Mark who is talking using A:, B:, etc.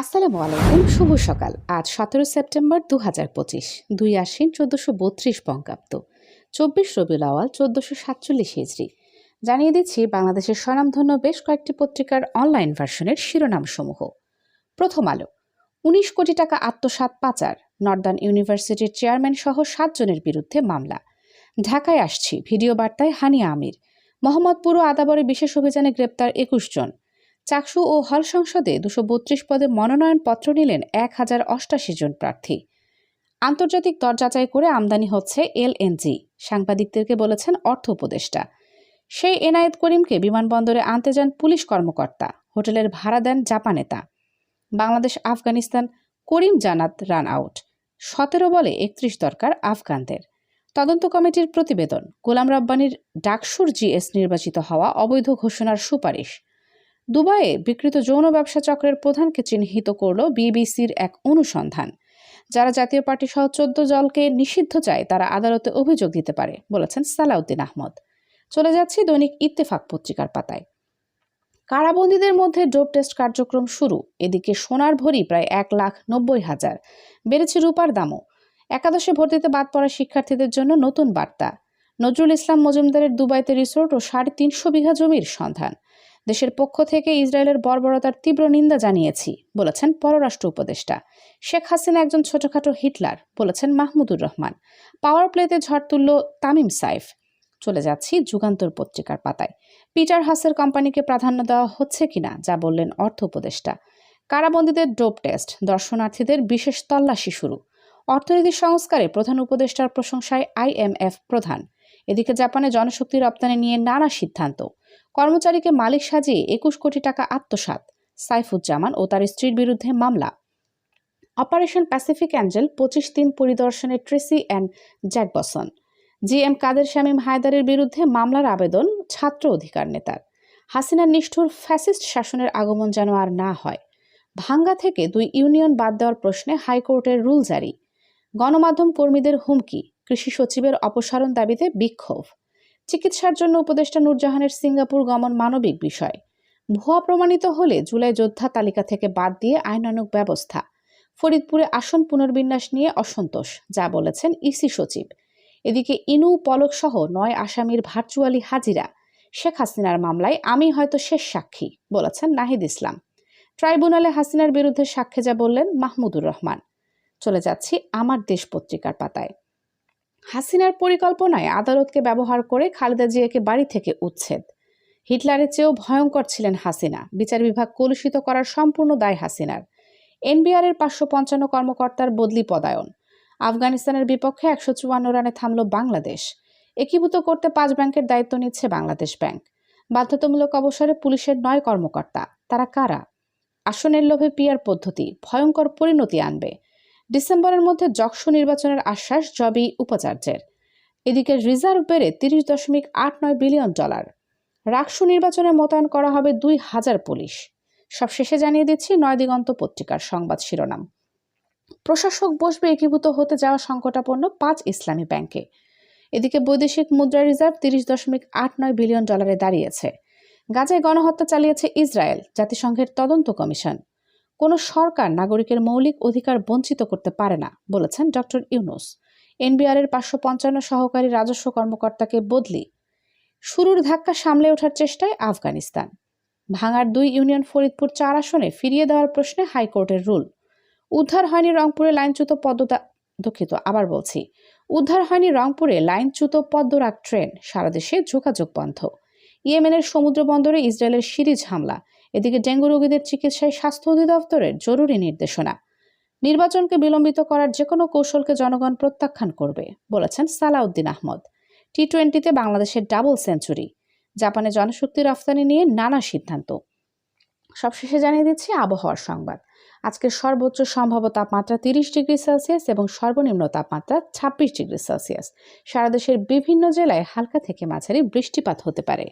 A: আসসালামু আলাইকুম, শুভ সকাল। আজ সতেরো সেপ্টেম্বর দু হাজার পঁচিশ, দুই আশ্বিন চোদ্দশো বত্রিশ বঙ্গাব্দ। চব্বিশ রবিউল আওয়াল চোদ্দশো সাতচল্লিশ হিজড়ি জানিয়ে দিচ্ছি, বাংলাদেশের স্বনামধন্য বেশ কয়েকটি পত্রিকার অনলাইন ভার্সনের শিরোনামসমূহ। প্রথম আলো, উনিশ কোটি টাকা আত্মসাৎ পাচার, নর্দার্ন ইউনিভার্সিটির চেয়ারম্যান সহ সাতজনের বিরুদ্ধে মামলা। ঢাকায় আসছি, ভিডিও বার্তায় হানিয়া আমির। মোহাম্মদপুর ও আদাবরে বিশেষ অভিযানে গ্রেপ্তার একুশ জন। চাকসু ও হল সংসদে দুশো বত্রিশ পদে মনোনয়নপত্র নিলেন এক হাজার অষ্টাশি জন প্রার্থী। আন্তর্জাতিক দর যাচাই করে আমদানি হচ্ছে এলএনজি সাংবাদিকদেরকে বলেছেন অর্থ উপদেষ্টা। সেই এনায়েত করিমকে বিমানবন্দরে আনতে যান পুলিশ কর্মকর্তা, হোটেলের ভাড়া দেন জাপানেতা বাংলাদেশ, আফগানিস্তান, করিম জানাত রান আউট। সতেরো বলে একত্রিশ দরকার আফগানদের। তদন্ত কমিটির প্রতিবেদন, গোলাম রব্বানির ডাকসুর জিএস নির্বাচিত হওয়া অবৈধ ঘোষণার সুপারিশ। দুবাইয়ে বিকৃত যৌন ব্যবসা চক্রের প্রধানকে চিহ্নিত করল বিবিসির এক অনুসন্ধান। যারা জাতীয় পার্টি সহ চোদ্দ দলকে নিষিদ্ধ চায়, তারা আদালতে অভিযোগ দিতে পারে, বলেছেন সালাউদ্দিন আহমদ। চলে যাচ্ছি দৈনিক ইত্তেফাক পত্রিকার পাতায়। কারাবন্দীদের মধ্যে ডোপ টেস্ট কার্যক্রম শুরু, এদিকে সোনার ভরি প্রায় এক লাখ নব্বই হাজার। বেড়েছে রূপার দামও। একাদশে ভর্তিতে বাদ পড়া শিক্ষার্থীদের জন্য নতুন বার্তা। নজরুল ইসলাম মজুমদারের দুবাইতে রিসোর্ট ও সাড়ে তিনশো বিঘা জমির সন্ধান। দেশের পক্ষ থেকে ইসরায়েলের বর্বরতার তীব্র নিন্দা জানিয়েছি, বলেছেন পররাষ্ট্র উপদেষ্টা। শেখ হাসিনা একজন ছোটখাটো হিটলার, বলেছেন মাহমুদুর রহমান। পাওয়ার প্লেতে ঝড় তুলল তামিম সাইফ। চলে যাচ্ছি যুগান্তর পত্রিকার পাতায়। পিটার হাসের কোম্পানিকে প্রাধান্য দেওয়া হচ্ছে কিনা, যা বললেন অর্থ উপদেষ্টা। কারাবন্দীদের ডোপ টেস্ট, দর্শনার্থীদের বিশেষ তল্লাশি শুরু। অর্থনীতি সংস্কারে প্রধান উপদেষ্টার প্রশংসায় আইএমএফ প্রধান। এদিকে জাপানে জনশক্তি রপ্তানি নিয়ে নানা সিদ্ধান্ত। কর্মচারীকে মালিক সাজিয়ে একুশ কোটি টাকা আত্মসাৎ, সাইফুজ্জামান ও তার স্ত্রীর বিরুদ্ধে মামলা। অপারেশন প্যাসিফিক অ্যাঞ্জেল পঁচিশ দিন পরিদর্শনে Tracy and Jacobson. G M Quader Shamim হায়দারের বিরুদ্ধে মামলার আবেদন ছাত্র অধিকার নেতার। হাসিনার নিষ্ঠুর ফ্যাসিস্ট শাসনের আগমন যেন আর না হয়। ভাঙ্গা থেকে দুই ইউনিয়ন বাদ দেওয়ার প্রশ্নে হাইকোর্টের রুল জারি। গণমাধ্যম কর্মীদের হুমকি, কৃষি সচিবের অপসারণ দাবিতে বিক্ষোভ। চিকিৎসার জন্য উপদেষ্টা নূরজাহানের সিঙ্গাপুর গমন মানবিক বিষয়। ভুয়া প্রমাণিত হলে জুলাই যোদ্ধা তালিকা থেকে বাদ দিয়ে আইনানুগ ব্যবস্থা। ফরিদপুরে আসন পুনর্বিন্যাস নিয়ে অসন্তোষ, যা বলেছেন ইসি সচিব। এদিকে ইনু, পলক সহ নয় আসামির ভার্চুয়ালি হাজিরা। শেখ হাসিনার মামলায় আমি হয়তো শেষ সাক্ষী, বলেছেন নাহিদ ইসলাম। ট্রাইব্যুনালে হাসিনার বিরুদ্ধে সাক্ষ্যে যা বললেন মাহমুদুর রহমান। চলে যাচ্ছি আমার দেশ পত্রিকার পাতায়। হাসিনার পরিকল্পনায় আদালতকে ব্যবহার করে খালেদা জিয়াকে বাড়ি থেকে উচ্ছেদ। হিটলারের চেয়েও ভয়ঙ্কর ছিলেন হাসিনা। বিচার বিভাগ কলুষিত করার সম্পূর্ণ দায় হাসিনার। এনবিআরের পাঁচশো পঞ্চান্ন কর্মকর্তার বদলি পদায়ন। আফগানিস্তানের বিপক্ষে একশো চুয়ান্ন রানে থামল বাংলাদেশ। একীভূত করতে পাঁচ ব্যাংকের দায়িত্ব নিচ্ছে বাংলাদেশ ব্যাংক। বাধ্যতামূলক অবসরে পুলিশের নয় কর্মকর্তা। তারা কারা? আসনের লোভে পিয়ার পদ্ধতি। ভয়ঙ্কর পরিণতি আনবে। ডিসেম্বরের মধ্যে যক্ষু নির্বাচনের আশ্বাস জবি উপাচার্যের। এদিকে রিজার্ভ বেড়ে তিরিশ দশমিক আট নয় বিলিয়ন ডলার। রাকসু নির্বাচনে মোতায়েন করা হবে দুই হাজার পুলিশ। সব শেষে জানিয়ে দিচ্ছি নয় দিগন্ত পত্রিকার সংবাদ শিরোনাম। প্রশাসক বসবে একীভূত হতে যাওয়া সংকটাপন্ন পাঁচ ইসলামী ব্যাংকে। এদিকে বৈদেশিক মুদ্রা রিজার্ভ তিরিশ দশমিক আট নয় বিলিয়ন ডলারে দাঁড়িয়েছে। গাজায় গণহত্যা চালিয়েছে ইসরায়েল, জাতিসংঘের তদন্ত কমিশন। কোনো সরকার নাগরিকের মৌলিক অধিকার বঞ্চিত করতে পারে না, বলেছেন ডক্টর ইউনুস। এনবিআরের পাঁচশো পঞ্চান্ন সহকারী রাজস্ব কর্মকর্তাকে বদলি। শুরুর ধাক্কা সামলে ওঠার চেষ্টায় আফগানিস্তান। ভাঙার দুই ইউনিয়ন ফরিদপুর চার আসনে ফিরিয়ে দেওয়ার প্রশ্নে হাইকোর্টের রুল। উদ্ধার হয়নি রংপুরে লাইনচ্যুত পদ্মতা দুঃখিত, আবার বলছি। উদ্ধার হয়নি রংপুরে লাইনচ্যুত পদ্মরাগ ট্রেন, সারা দেশে যোগাযোগ বন্ধ। ইয়েমেনের সমুদ্র বন্দরে ইসরায়েলের সিরিজ হামলা। এদিকে ডেঙ্গু রোগীদের চিকিৎসায় স্বাস্থ্য অধিদপ্তরের জরুরি নির্দেশনা। নির্বাচনকে বিলম্বিত করার যে কোনো কৌশলকে জনগণ প্রত্যাখ্যান করবে, বলেছেন সালাউদ্দিন আহমদ। টি টোয়েন্টিতে বাংলাদেশের ডাবল সেঞ্চুরি, জাপানে জনশক্তি রফতানি নিয়ে নানা সিদ্ধান্ত। সবশেষে জানিয়ে দিচ্ছি আবহাওয়ার সংবাদ। আজকের সর্বোচ্চ সম্ভাব্য তাপমাত্রা তিরিশ ডিগ্রি সেলসিয়াস এবং সর্বনিম্ন তাপমাত্রা ছাব্বিশ ডিগ্রি সেলসিয়াস। সারা দেশের বিভিন্ন জেলায় হালকা থেকে মাঝারি বৃষ্টিপাত হতে পারে।